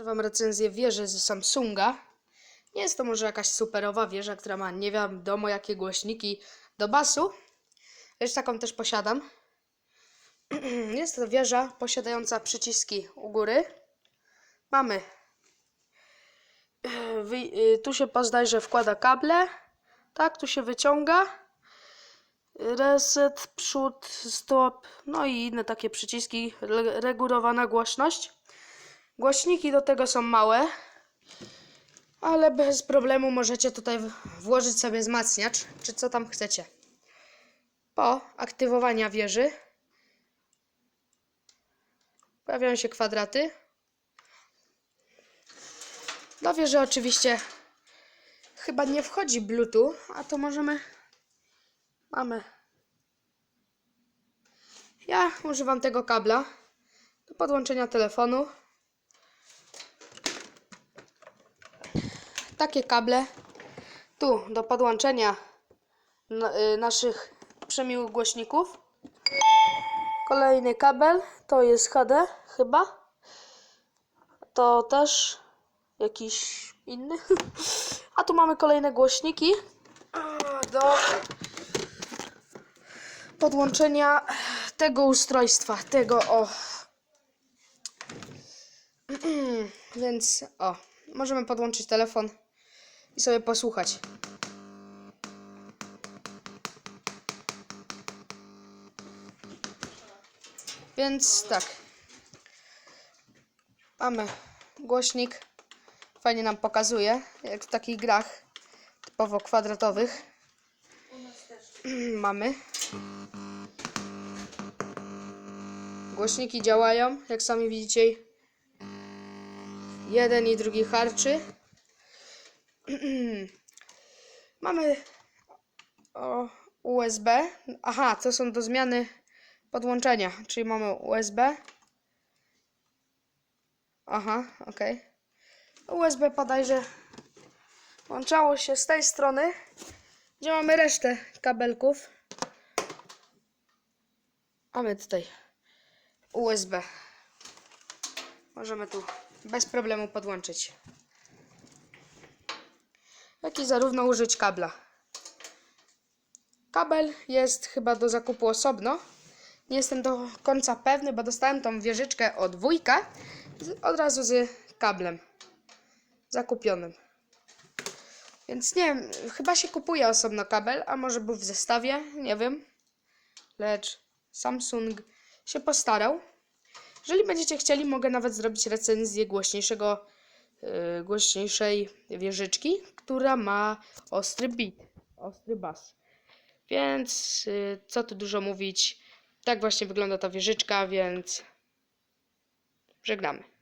Pokażę Wam recenzję wieży z Samsunga. Nie jest to może jakaś superowa wieża, która ma nie wiadomo jakie głośniki do basu. Lecz taką też posiadam. Jest to wieża posiadająca przyciski u góry. Mamy. y, tu się pozdajże wkłada kable. Tak, tu się wyciąga. Reset, przód, stop, no i inne takie przyciski. Re- Regulowana głośność. Głośniki do tego są małe, ale bez problemu możecie tutaj włożyć sobie wzmacniacz, czy co tam chcecie. Po aktywowaniu wieży pojawiają się kwadraty. Do wieży oczywiście chyba nie wchodzi Bluetooth, a to możemy. Mamy. Ja używam tego kabla do podłączenia telefonu. Takie kable tu do podłączenia y, naszych przemiłych głośników. Kolejny kabel to jest HD chyba. To też jakiś inny. A tu mamy kolejne głośniki do podłączenia tego ustrojstwa, tego o. Więc o, możemy podłączyć telefon i sobie posłuchać. Więc tak. Mamy głośnik. Fajnie nam pokazuje, jak w takich grach typowo kwadratowych. Mamy. Głośniki działają, jak sami widzicie. Jeden i drugi harczy. Mamy o, USB. Aha, to są do zmiany podłączenia, czyli mamy USB. Aha, okej. USB podajże łączało się z tej strony, gdzie mamy resztę kabelków. Mamy tutaj USB. Możemy tu bez problemu podłączyć. Jak i zarówno użyć kabla. Kabel jest chyba do zakupu osobno. Nie jestem do końca pewny, bo dostałem tą wieżyczkę od wujka od razu z kablem zakupionym. Więc nie wiem, chyba się kupuje osobno kabel, a może był w zestawie, nie wiem. Lecz Samsung się postarał. Jeżeli będziecie chcieli, mogę nawet zrobić recenzję głośniejszego, głośniejszej wieżyczki, która ma ostry beat, ostry bas. Więc yy, co tu dużo mówić, tak właśnie wygląda ta wieżyczka, więc żegnamy.